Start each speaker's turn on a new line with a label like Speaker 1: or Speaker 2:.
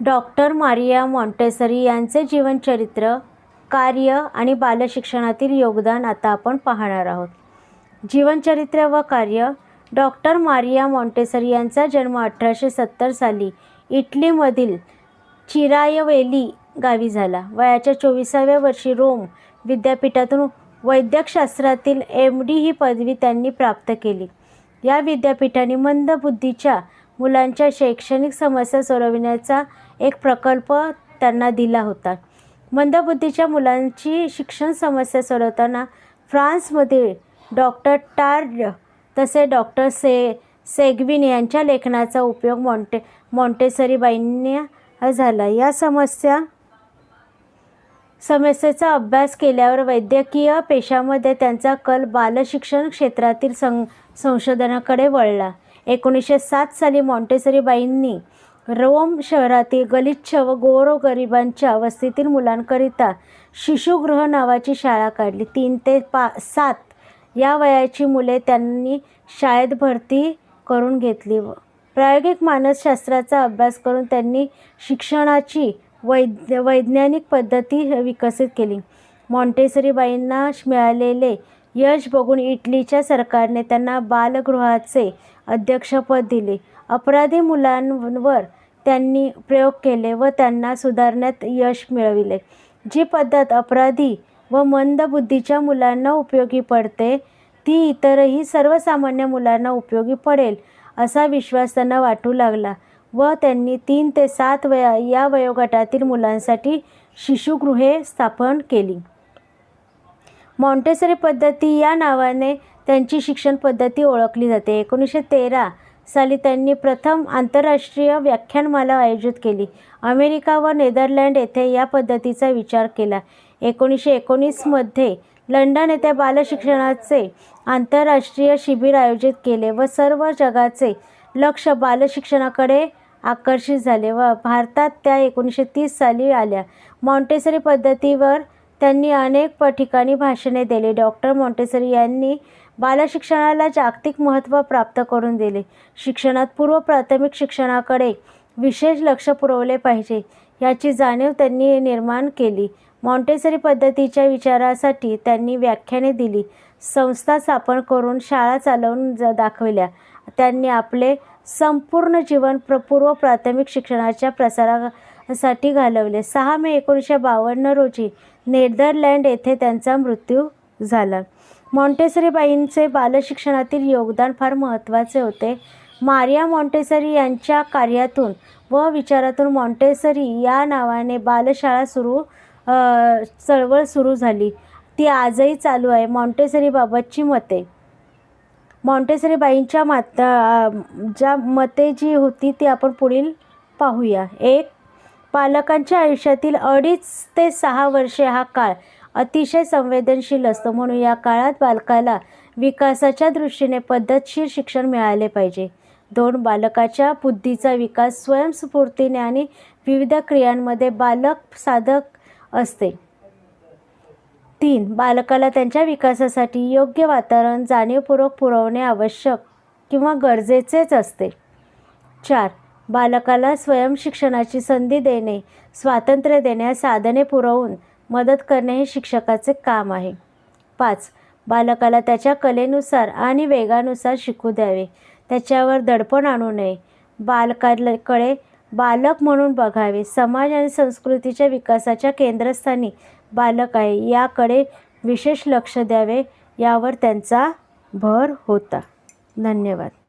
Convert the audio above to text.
Speaker 1: Doctor Maria Montessori यांचे जीवनचरित्र कार्य आणि बालशिक्षणातील योगदान आता आपण पाहणार आहोत. जीवनचरित्र व कार्य डॉक्टर मारिया मॉन्टेसरी यांचा जन्म अठराशे सत्तर साली इटलीमधील चिरायवेली गावी झाला. वयाच्या चोवीसाव्या वर्षी रोम विद्यापीठातून वैद्यकशास्त्रातील एम डी ही पदवी त्यांनी प्राप्त केली. या विद्यापीठाने मंदबुद्धीच्या मुलांच्या शैक्षणिक समस्या सोडविण्याचा एक प्रकल्प त्यांना दिला होता. मंदबुद्धीच्या मुलांची शिक्षण समस्या सोडवताना फ्रान्समधील डॉक्टर टार्ड तसे डॉक्टर से सेगविन यांच्या लेखनाचा उपयोग मॉन्टे मॉन्टेसरीबाईंनी झाला. या समस्या समस्येचा अभ्यास केल्यावर वैद्यकीय पेशामध्ये त्यांचा कल बालशिक्षण क्षेत्रातील सं संशोधनाकडे वळला. एकोणीसशे सात साली मॉन्टेसरीबाईंनी रोम शहरातील गलिच्छ व गोरगरिबांच्या वस्तीतील मुलांकरिता शिशुगृह नावाची शाळा काढली. तीन ते पा सात या वयाची मुले त्यांनी शाळेत भरती करून घेतली व प्रायोगिक मानसशास्त्राचा अभ्यास करून त्यांनी शिक्षणाची वैद्य वैज्ञानिक पद्धती विकसित केली. मॉन्टेसरीबाईंना मिळालेले यश बघून इटलीच्या सरकारने त्यांना बालगृहाचे अध्यक्षपद दिले. अपराधी मुलांवर त्यांनी प्रयोग केले व त्यांना सुधारण्यात यश मिळविले. जी पद्धत अपराधी व मंदबुद्धीच्या मुलांना उपयोगी पडते ती इतरही सर्वसामान्य मुलांना उपयोगी पडेल असा विश्वास त्यांना वाटू लागला व त्यांनी तीन ते सात वया या वयोगटातील मुलांसाठी शिशुगृहे स्थापन केली. मॉन्टेसरी पद्धती या नावाने त्यांची शिक्षण पद्धती ओळखली जाते. एकोणीसशे तेरा साली त्यांनी प्रथम आंतरराष्ट्रीय व्याख्यानमाला आयोजित केली. अमेरिका व नेदरलँड येथे या पद्धतीचा विचार केला. एकोणीसशे एकोणीसमध्ये लंडन येथे बालशिक्षणाचे आंतरराष्ट्रीय शिबिर आयोजित केले व सर्व जगाचे लक्ष बालशिक्षणाकडे आकर्षित झाले व भारतात त्या एकोणीसशे तीस साली आल्या. मॉन्टेसरी पद्धतीवर त्यांनी अनेक प ठिकाणी भाषणे दिली. डॉक्टर मॉन्टेसरी यांनी बालशिक्षणाला जागतिक महत्त्व प्राप्त करून दिले. शिक्षणात पूर्व प्राथमिक शिक्षणाकडे विशेष लक्ष पुरवले पाहिजे याची जाणीव त्यांनी निर्माण केली. मॉन्टेसरी पद्धतीच्या विचारासाठी त्यांनी व्याख्याने दिली. संस्था स्थापन करून शाळा चालवून ज दाखविल्या. त्यांनी आपले संपूर्ण जीवन प्र पूर्व प्राथमिक शिक्षणाच्या प्रसारासाठी घालवले. सहा मे एकोणीसशे बावन्न रोजी नेदरलँड येथे त्यांचा मृत्यू झाला. मॉन्टेसरीबाईंचे बालशिक्षणातील योगदान फार महत्त्वाचे होते. मारिया मॉन्टेसरी यांच्या कार्यातून व विचारातून मॉन्टेसरी या नावाने बालशाळा सुरू चळवळ सुरू झाली. ती आजही चालू आहे. मॉन्टेसरीबाबतची मते. मॉन्टेसरीबाईंच्या माता ज्या मते जी होती ती आपण पुढील पाहूया. एक पालकांच्या आयुष्यातील अडीच ते सहा वर्षे हा काळ अतिशय संवेदनशील असतो. म्हणून या काळात बालकाला विकासाच्या दृष्टीने पद्धतशीर शिक्षण मिळाले पाहिजे. दोन बालकाच्या बुद्धीचा विकास स्वयंस्फूर्तीने आणि विविध क्रियांमध्ये बालक साधक असते. तीन बालकाला त्यांच्या विकासासाठी योग्य वातावरण जाणीवपूर्वक पुरवणे आवश्यक किंवा गरजेचेच असते. चार बालकाला स्वयंशिक्षणाची संधी देणे स्वातंत्र्य देण्यास साधने पुरवून मदत करणे हे शिक्षकाचे काम आहे. पाच बालकाला त्याच्या कलेनुसार आणि वेगानुसार शिकू द्यावे. त्याच्यावर दडपण आणू नये. बालकाकडे बालक म्हणून बघावे. समाज आणि संस्कृतीच्या विकासाच्या केंद्रस्थानी बालक आहे. याकडे विशेष लक्ष द्यावे यावर त्यांचा भर होता. धन्यवाद.